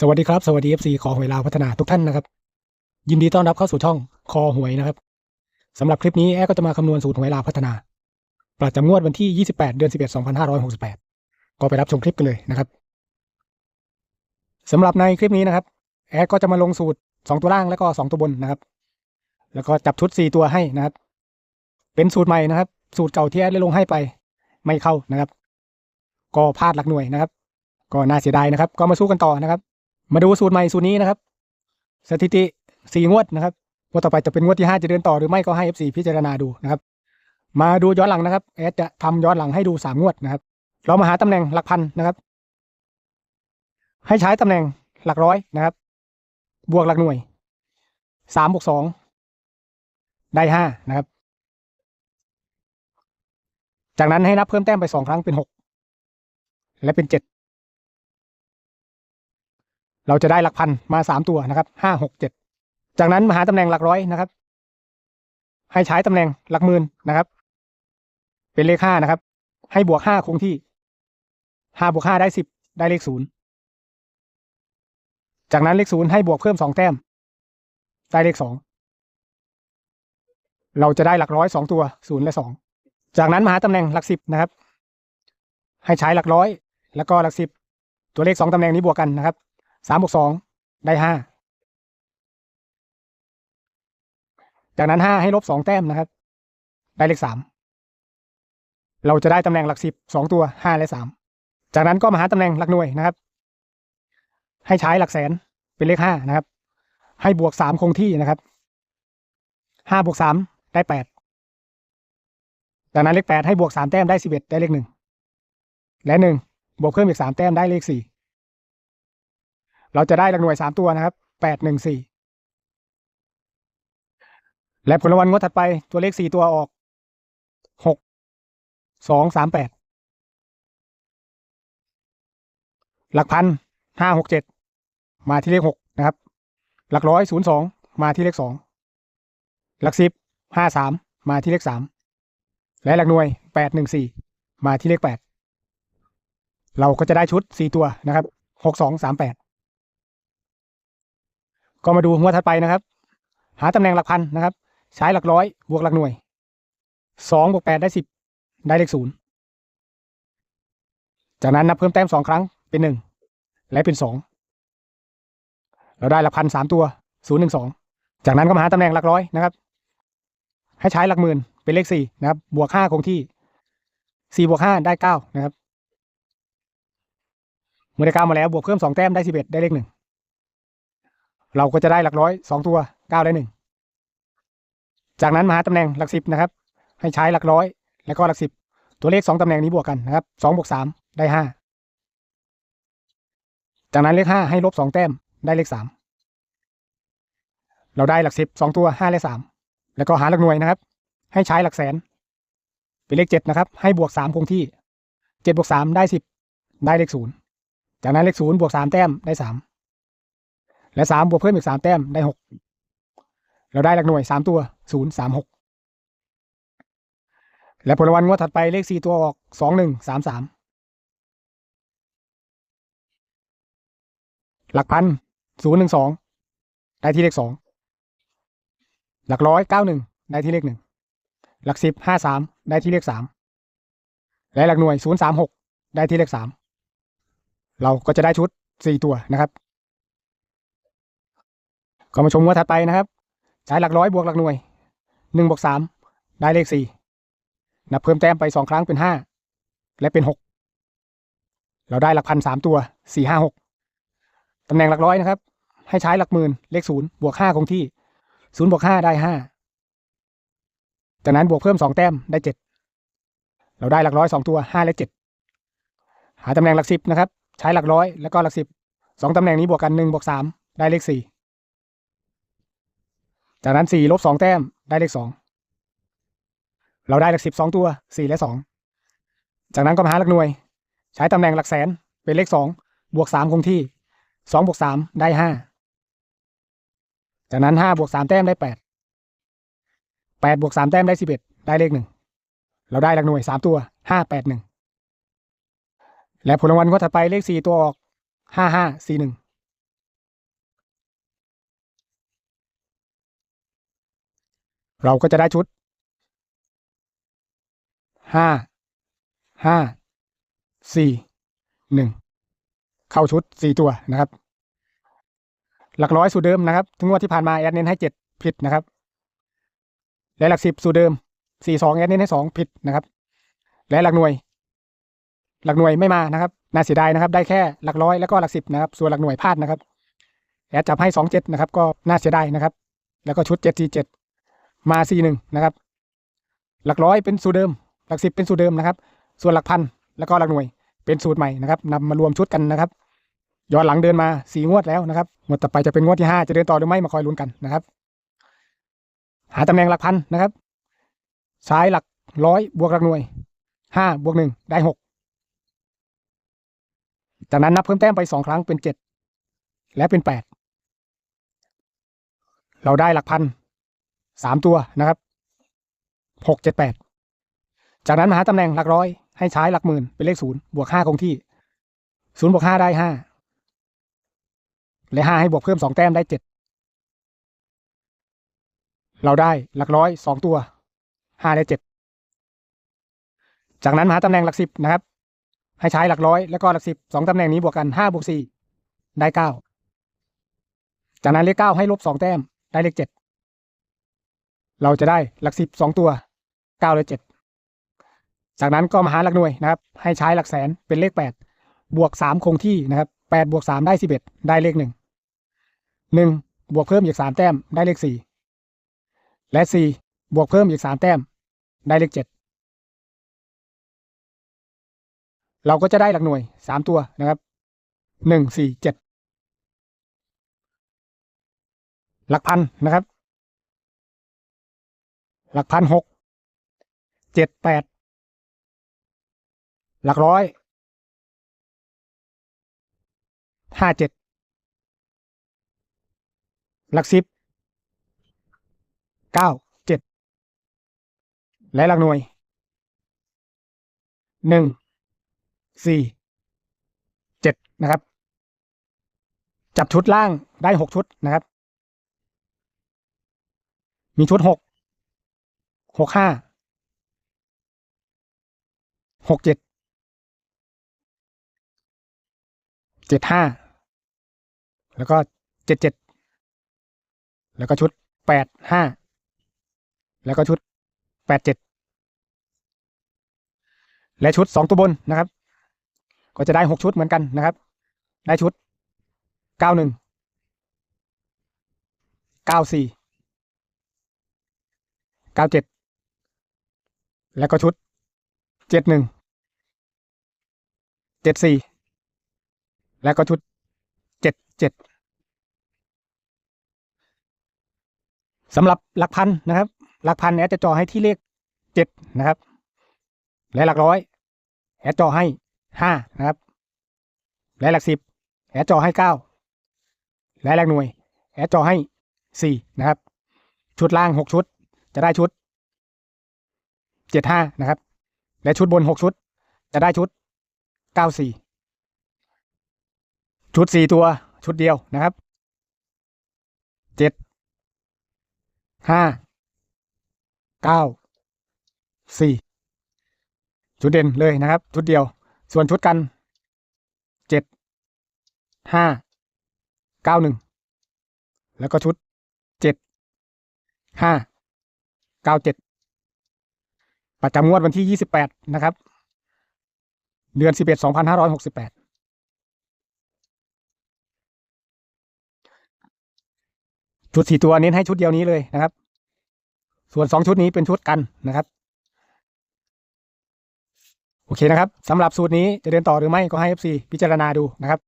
สวัสดีครับ สวัสดี FC ขอหวยลาวพัฒนาทุกท่านนะครับ ยินดีต้อนรับเข้าสู่ช่องคอหวยนะครับสำหรับคลิปนี้แอร์ก็จะมาคำนวณสูตรหวยลาวพัฒนา ประจำงวดวันที่ 28 เดือน 11 2568 ก็ไปรับชมคลิปกันเลยนะครับสำหรับในคลิปนี้นะครับ แอร์ก็จะมาลงสูตร 2 ตัวล่างแล้วก็ 2 ตัวบนนะครับ แล้วก็จับชุด 4 ตัวให้นะครับ เป็นสูตรใหม่นะครับ สูตรเก่าที่แอดได้ลงให้ไป ไม่เข้านะครับ ก็พลาดหลักหน่วยนะครับ ก็น่าเสียดายนะครับ ก็มาสู้กันต่อนะครับ มาดูสูตรใหม่สูตรนี้นะครับ สถิติสี่งวดนะครับงวดต่อไปจะเป็นงวดที่ห้าจะเดินต่อหรือไม่ก็ให้ FC พิจารณาดูนะครับ มาดูย้อนหลังนะครับแอดจะทำย้อนหลังให้ดูสามงวดนะครับ เรามาหาตำแหน่งหลักพันนะครับ ให้ใช้ตำแหน่งหลักร้อยนะครับ บวกหลักหน่วยสามบวกสองได้ห้านะครับ จากนั้นให้นับเพิ่มแต้มไปสองครั้งเป็นหกและเป็นเจ็ด เราจะได้หลักพันมาสามตัวนะครับห้าหกเจ็ดจากนั้นมาหาตำแหน่งหลักร้อยนะครับ ให้ใช้ตำแหน่งหลักหมื่นนะครับ เป็นเลขห้านะครับ ให้บวกห้าคงที่ห้าบวกห้าได้สิบได้เลขศูนย์จากนั้นเลขศูนย์ให้บวกเพิ่มสองแต้ม ได้เลขสองเราจะได้หลักร้อยสองตัวศูนย์และสองจากนั้นมาหาตำแหน่งหลักสิบนะครับ ให้ใช้หลักร้อย แล้วก็หลักสิบตัวเลขสองตำแหน่งนี้บวกกันนะครับ สามบวกสองได้ห้าจากนั้นห้าให้ลบสองแต้มนะครับ ได้เลขสามเราจะได้ตำแหน่งหลักสิบสองตัวห้าและสามจากนั้นก็มาหาตำแหน่งหลักหน่วยนะครับ ให้ใช้หลักแสนเป็นเลขห้านะครับ ให้บวกสามคงที่นะครับห้าบวกสามได้แปดจากนั้นเลขแปดให้บวกสามแต้มได้สิบเอ็ดได้เลขหนึ่งและหนึ่งบวกเพิ่มอีกสามแต้มได้เลขสี่ เราจะได้หลักหน่วยสามตัวนะครับแปดหนึ่งสี่และผลรางวัลงวดถัดไปตัวเลขสี่ตัวออกหกสองสามแปดหลักพันห้าหกเจ็ดมาที่เลขหกนะครับ หลักร้อยศูนย์สองมาที่เลขสองหลักสิบห้าสามมาที่เลขสามและหลักหน่วยแปดหนึ่งสี่มาที่เลขแปดเราก็จะได้ชุดสี่ตัวนะครับหกสองสามแปด ก็มาดูงวดถัดไปนะครับ หาตำแหน่งหลักพันนะครับ ใช้หลักร้อยบวกหลักหน่วยสองบวกแปดได้สิบได้เลขศูนย์จากนั้นนับเพิ่มแต้มสองครั้งเป็นหนึ่งและเป็นสองเราได้หลักพันสามตัวศูนย์หนึ่งสองจากนั้นก็มาหาตำแหน่งหลักร้อยนะครับ ให้ใช้หลักหมื่นเป็นเลขสี่นะครับ บวกห้าคงที่สี่บวกห้าได้เก้านะครับเมื่อได้เก้ามาแล้วบวกเพิ่มสองแต้มได้สิบเอ็ดได้เลขหนึ่ง เราก็จะได้หลักร้อยสองตัวเก้าได้หนึ่งจากนั้นมาหาตำแหน่งหลักสิบนะครับ ให้ใช้หลักร้อย แล้วก็หลักสิบตัวเลขสองตำแหน่งนี้บวกกันนะครับสองบวกสามได้ห้าจากนั้นเลขห้าให้ลบสองแต้มได้เลขสามเราได้หลักสิบสองตัวห้าและสามแล้วก็หาหลักหน่วยนะครับ ให้ใช้หลักแสน เป็นเลขเจ็ดนะครับ ให้บวกสามคงที่เจ็ดบวกสามได้สิบได้เลขศูนย์จากนั้นเลขศูนย์บวกสามแต้มได้สาม และสามบวกเพิ่มอีกสามแต้มได้หกเราได้หลักหน่วยสามตัวศูนย์สามหกและผลรางวัลงวดถัดไปเลขสี่ตัวออกสองหนึ่งสามสามหลักพันศูนย์หนึ่งสองได้ที่เลขสองหลักร้อยเก้าหนึ่งได้ที่เลขหนึ่งหลักสิบห้าสามได้ที่เลขสามและหลักหน่วยศูนย์สามหกได้ที่เลขสามเราก็จะได้ชุดสี่ตัวนะครับ ก็มาชมงวดถัดไปนะครับใช้หลักร้อยบวกหลักหน่วยหนึ่งบวกสามได้เลขสี่นับเพิ่มแต้มไปสองครั้งเป็นห้าและเป็นหกเราได้หลักพันสามตัวสี่ห้าหกตำแหน่งหลักร้อยนะครับ ให้ใช้หลักหมื่นเลขศูนย์บวกห้าคงที่ศูนย์บวกห้าได้ห้าจากนั้นบวกเพิ่มสองแต้มได้เจ็ดเราได้หลักร้อยสองตัวห้าและเจ็ดหาตำแหน่งหลักสิบนะครับ ใช้หลักร้อยแล้วก็หลักสิบสองตำแหน่งนี้บวกกันหนึ่งบวกสามได้เลขสี่ จากนั้นสี่ลบสองแต้มได้เลขสองเราได้หลักสิบสองตัวสี่และสองจากนั้นก็มาหาหลักหน่วย ใช้ตำแหน่งหลักแสนเป็นเลขสองบวกสามคงที่สองบวกสามได้ห้าจากนั้นห้าบวกสามแต้มได้แปดแปดบวกสามแต้มได้สิบเอ็ดได้เลขหนึ่งเราได้หลักหน่วยสามตัวห้าแปดหนึ่งและผลรางวัลก็ถัดไปเลขสี่ตัวออกห้าห้าสี่หนึ่ง เราก็จะได้ชุดห้าห้าสี่หนึ่งเข้าชุดสี่ตัวนะครับ หลักร้อยสูตรเดิมนะครับถึงงวดที่ผ่านมาแอดเน้นให้เจ็ดผิดนะครับ และหลักสิบสูตรเดิมสี่สองแอดเน้นให้สองผิดนะครับ และหลักหน่วย หลักหน่วยไม่มานะครับน่าเสียดายนะครับ ได้แค่หลักร้อยแล้วก็หลักสิบนะครับ ส่วนหลักหน่วยพลาดนะครับแอดจับให้สองเจ็ดนะครับ ก็น่าเสียดายนะครับ แล้วก็ชุดเจ็ดสี่เจ็ด มาสี่หนึ่งนะครับ หลักร้อยเป็นสูตรเดิม หลักสิบเป็นสูตรเดิมนะครับ ส่วนหลักพันแล้วก็หลักหน่วย เป็นสูตรใหม่นะครับนำมารวมชุดกันนะครับย้อนหลังเดินมาสี่งวดแล้วนะครับงวดต่อไปจะเป็นงวดที่ห้าจะเดินต่อหรือไม่มาคอยลุ้นกันนะครับ หาตำแหน่งหลักพันนะครับซ้ายหลักร้อยบวกหลักหน่วยห้าบวกหนึ่งได้หกจากนั้นนับเพิ่มแต้มไปสองครั้งเป็นเจ็ดและเป็นแปดเราได้หลักพัน สามตัวนะครับหกเจ็ดแปดจากนั้นมาหาตำแหน่งหลักร้อยให้ใช้หลักหมื่นเป็นเลขศูนย์บวกห้าคงที่ศูนย์บวกห้าได้ห้าและห้าให้บวกเพิ่มสองแต้มได้เจ็ดเราได้หลักร้อยสองตัวห้าได้เจ็ดจากนั้นมาหาตำแหน่งหลักสิบนะครับ ให้ใช้หลักร้อยแล้วก็หลักสิบสองตำแหน่งนี้บวกกันห้าบวกสี่ได้เก้าจากนั้นเลขเก้าให้ลบสองแต้มได้เลขเจ็ด เราจะได้หลักสิบสองตัวเก้าและเจ็ดจากนั้นก็มาหาหลักหน่วยนะครับ ให้ใช้หลักแสนเป็นเลขแปดบวกสามคงที่นะครับแปดบวกสามได้สิบเอ็ดได้เลขหนึ่งหนึ่งบวกเพิ่มอีกสามแต้มได้เลขสี่และสี่บวกเพิ่มอีกสามแต้ม ได้เลขเจ็ดเราก็จะได้หลักหน่วยสามตัวนะครับหนึ่งสี่เจ็ดหลักพันนะครับ หลักพันหกเจ็ดแปดหลักร้อยห้าเจ็ดหลักสิบเก้าเจ็ดและหลักหน่วยหนึ่งสี่เจ็ดนะครับ จับชุดล่างได้หกชุดนะครับ มีชุดหก หกห้าหกเจ็ดเจ็ดห้าแล้วก็เจ็ดเจ็ดแล้วก็ชุดแปดห้าแล้วก็ชุดแปดเจ็ดและชุดสองตัวบนนะครับ ก็จะได้หกชุดเหมือนกันนะครับ ได้ชุดเก้าหนึ่งเก้าสี่เก้าเจ็ด แล้วก็ชุดเจ็ดหนึ่งเจ็ดสี่แล้วก็ชุดเจ็ดเจ็ดสำหรับหลักพันนะครับ หลักพันแอดจะจอให้ที่เลขเจ็ดนะครับ และหลักร้อยแอดจอให้ห้านะครับ และหลักสิบแอดจอให้เก้าและหลักหน่วยแอดจอให้สี่นะครับ ชุดล่างหกชุด จะได้ชุด เจ็ดห้านะครับ และชุดบนหกชุด จะได้ชุดเก้าสี่ชุดสี่ตัวชุดเดียวนะครับเจ็ดห้าเก้าสี่ชุดเด่นเลยนะครับ ชุดเดียว ส่วนชุดกันเจ็ดห้าเก้าหนึ่งแล้วก็ชุดเจ็ดห้าเก้าเจ็ด ประจำงวดวันที่ยี่สิบแปดนะครับ เดือนสิบเอ็ดสองพันห้าร้อยหกสิบแปดชุดสี่ตัวเน้นให้ชุดเดียวนี้เลยนะครับ ส่วนสองชุดนี้เป็นชุดกันนะครับ โอเคนะครับสำหรับสูตรนี้จะเดินต่อหรือไม่ก็ให้ FC พิจารณาดูนะครับ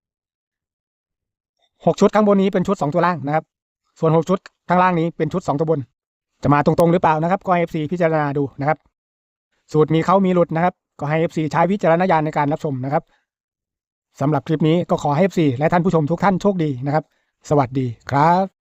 หกชุดข้างบนนี้เป็นชุดสองตัวล่างนะครับ ส่วนหกชุดข้างล่างนี้เป็นชุดสองตัวบน จะมาตรงๆหรือเปล่านะครับ ก็ให้ FC พิจารณาดูนะครับ สูตรมีเข้ามีหลุดนะครับ ก็ให้ FC ใช้วิจารณญาณในการรับชมนะครับสำหรับคลิปนี้ก็ขอให้ FC และท่านผู้ชมทุกท่านโชคดีนะครับ สวัสดีครับ